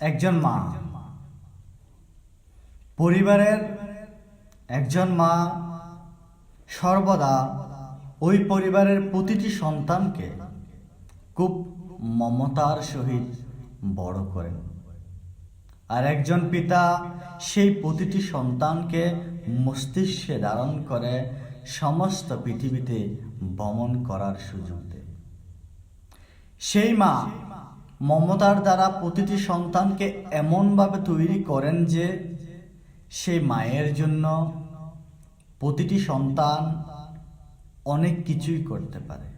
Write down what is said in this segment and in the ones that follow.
একজন মা। পরিবারের একজন মা সর্বদা ওই পরিবারের প্রতিটি সন্তানকে খুব মমতার সহিত বড় করেন। আর একজন পিতা সেই প্রতিটি সন্তানকে মস্তিষ্কে ধারণ করে সমস্ত পৃথিবীতে ভ্রমণ করার সুযোগ দেয়। সেই মা মমতার দ্বারা প্রতিটি সন্তানকে এমনভাবে তৈরি করেন যে সেই মায়ের জন্য প্রতিটি সন্তান অনেক কিছুই করতে পারে।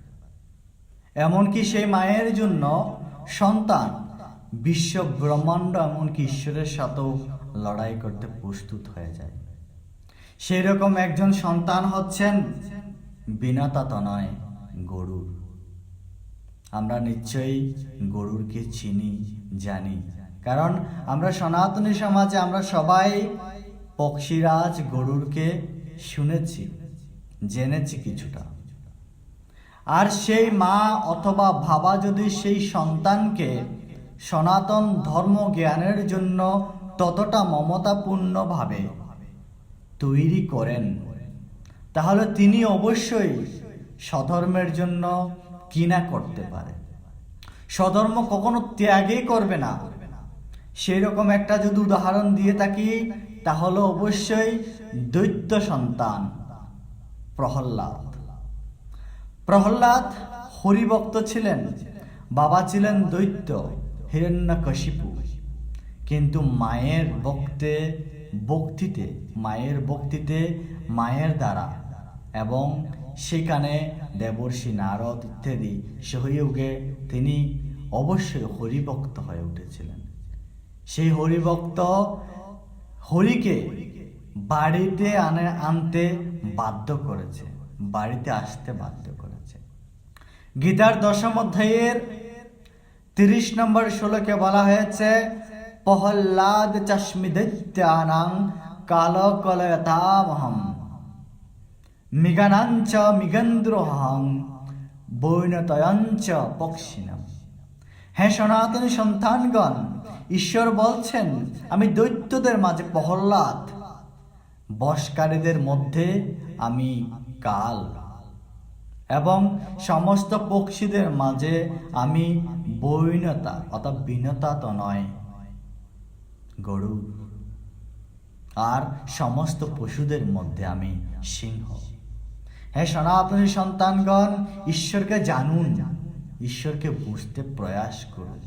এমনকি সেই মায়ের জন্য সন্তান বিশ্ব ব্রহ্মাণ্ড এমনকি ঈশ্বরের সাথেও লড়াই করতে প্রস্তুত হয়ে যায়। সেই রকম একজন সন্তান হচ্ছেন বিনাতা তনয় গরুর আমরা নিশ্চয়ই গরুরকে চিনি, জানি। কারণ আমরা সনাতনী সমাজে আমরা সবাই পক্ষীরাজ গরুরকে শুনেছি, জেনেছি কিছুটা। আর সেই মা অথবা বাবা যদি সেই সন্তানকে সনাতন ধর্ম জ্ঞানের জন্য ততটা মমতাপূর্ণভাবে তৈরি করেন, তাহলে তিনি অবশ্যই স্বধর্মের জন্য কিনা করতে পারে। স্বধর্ম কখনো ত্যাগই করবে না। সেই রকম একটা যদি উদাহরণ দিয়ে থাকি তাহলে অবশ্যই দৈত্য সন্তান প্রহ্লাদ। প্রহ্লাদ হরিভক্ত ছিলেন, বাবা ছিলেন দৈত্য, হিরণ্যকশিপু। কিন্তু মায়ের বক্তে বক্তিতে মায়ের বক্তিতে মায়ের দ্বারা এবং সেখানে দেবর্ষি নারদ ইত্যাদি সহযোগে তিনি অবশ্যই হরিভক্ত হয়ে উঠেছিলেন। সেই হরিভক্ত হরিকে বাড়িতে আনে, আনতে বাধ্য করেছে, বাড়িতে আসতে বাধ্য করেছে। গীতার দশম অধ্যায়ের তিরিশ নম্বর শ্লোকে বলা হয়েছে প্রহ্লাদ চস্মিদৈত্যানাং কালকলয়তামহম। মিগানাঞ্চ মিগন্দ্রোহং, বৈনতয়ঞ্চ পক্ষিণম। হ্যাঁ সনাতনী সন্তানগণ, ঈশ্বর বলছেন, আমি দৈত্যদের মাঝে প্রহ্লাদ বসকারীদের মধ্যে আমি কাল। এবং সমস্ত পক্ষীদের মাঝে আমি বৈনতা, অর্থাৎ বিনতা তো নয়, গরু। আর সমস্ত পশুদের মধ্যে আমি সিংহ। হ্যাঁ সনাতনী সন্তানগণ ঈশ্বরকে জানুন। ঈশ্বরকে বুঝতে প্রয়াস করুন।